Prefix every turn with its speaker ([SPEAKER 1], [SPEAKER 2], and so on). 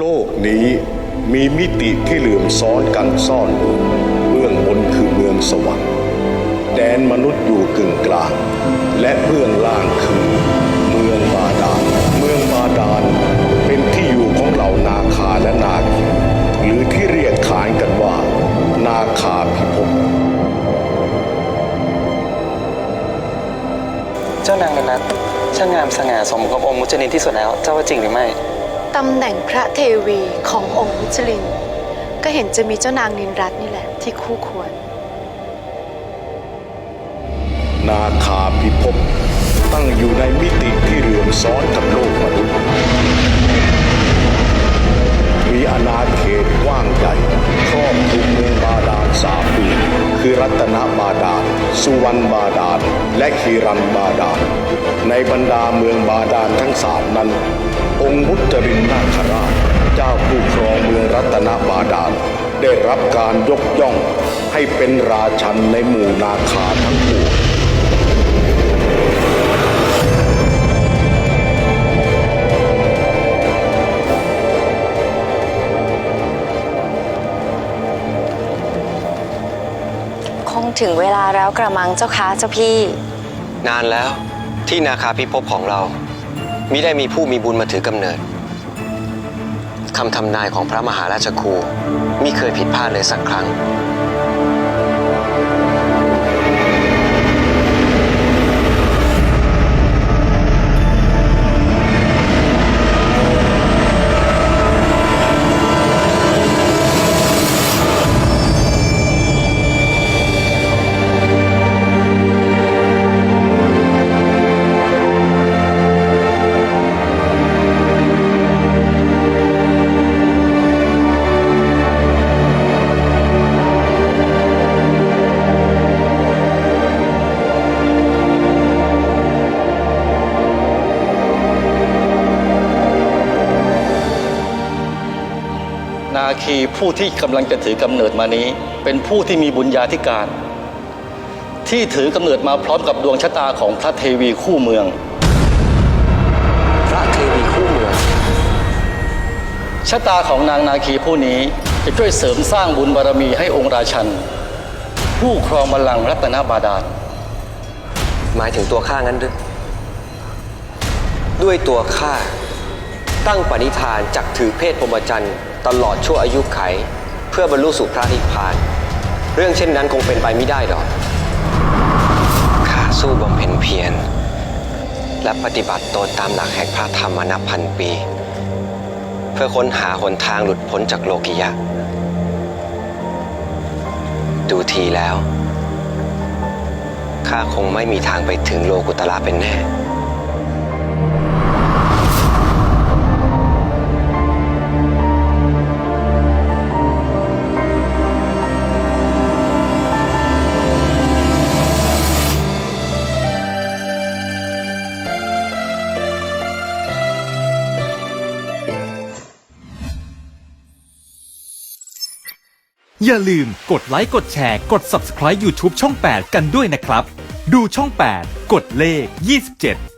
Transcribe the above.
[SPEAKER 1] โลกนี้มีมิติที่เหลื่อมซ้อนกันซ่อนอยู่เบื้องบนคือเมืองสวรรค์ แดนมนุษย์อยู่กึ่งกลาง และเบื้องล่างคือ เมืองบาดาล เมืองบาดาลเป็นที่อยู่ของเหล่านาคาและนาคีหรือที่เรียกขานกันว่า นาคาพิภพ
[SPEAKER 2] เจ้านางนันนัทช่างงามสง่าสมกับองค์มุจลินที่สุดแล้ว เจ้าว่าจริงหรือไม่
[SPEAKER 3] ตำแหน่งพระเทวีขององค์มุจลิน ก็เห็นจะมีเจ้านางนินรัตน์นี่แหละที่คู่ควร
[SPEAKER 1] นาคาพิภพตั้งอยู่ในมิติที่เหลื่อมซ้อนกับโลกมนุษย์มีอาณาเขตกว้างใหญ่ครอบคลุมเมืองบาดาลสามเมืองคือรัตนบาดาล สุวรรณบาดาล และคีรันบาดาล ในบรรดาเมืองบาดาลทั้งสามนั้น องค์มุจรินนาคราชเจ้าผู้ครองเมืองรัตนบาดาลได้รับการยกย่องให้เป็นราชันในหมู่นาคาทั้งปวง
[SPEAKER 4] คงถึงเวลาแล้วกระมังเจ้าค้าเจ้าพี่
[SPEAKER 5] นานแล้วที่นาคาพิภพของเรา มิได้มีผู้มีบุญมาถือกำเนิดคำทำนายของพระมหาราชครูมิเคยผิดพลาดเลยสักครั้ง
[SPEAKER 6] นาคีผู้ที่กำลังจะถือกำเนิดมานี้ เป็นผู้ที่มีบุญญาธิการ ที่ถือกำเนิดมาพร้อมกับดวงชะตาของพระเทวีคู่เมือง
[SPEAKER 5] พระเทวีคู่เมือง
[SPEAKER 6] ชะตาของนางนาคีผู้นี้จะช่วยเสริมสร้างบุญบารมีให้องค์ราชัน ผู้ครองบัลลังก์รัตนบาดาล
[SPEAKER 5] หมายถึงตัวข้างั้นหรือด้วยตัวข้าตั้งปณิธานจักถือเพศพรหมจรรย์ ตลอดชั่วอายุไข เพื่อบรรลุสู่พระนิพพาน เรื่องเช่นนั้นคงเป็นไปไม่ได้หรอกข้าสู้บำเพ็ญเพียรและปฏิบัติตนตามหลักแห่งพระธรรมนับพันปี เพื่อค้นหาหนทางหลุดพ้นจากโลกิยะ ดูทีแล้วข้าคงไม่มีทางไปถึงโลกุตละเป็นแน่
[SPEAKER 7] อย่าลืมกดไลค์กดแชร์กด Subscribe YouTube ช่อง 8 กันด้วยนะครับ ดูช่อง 8 กดเลข 27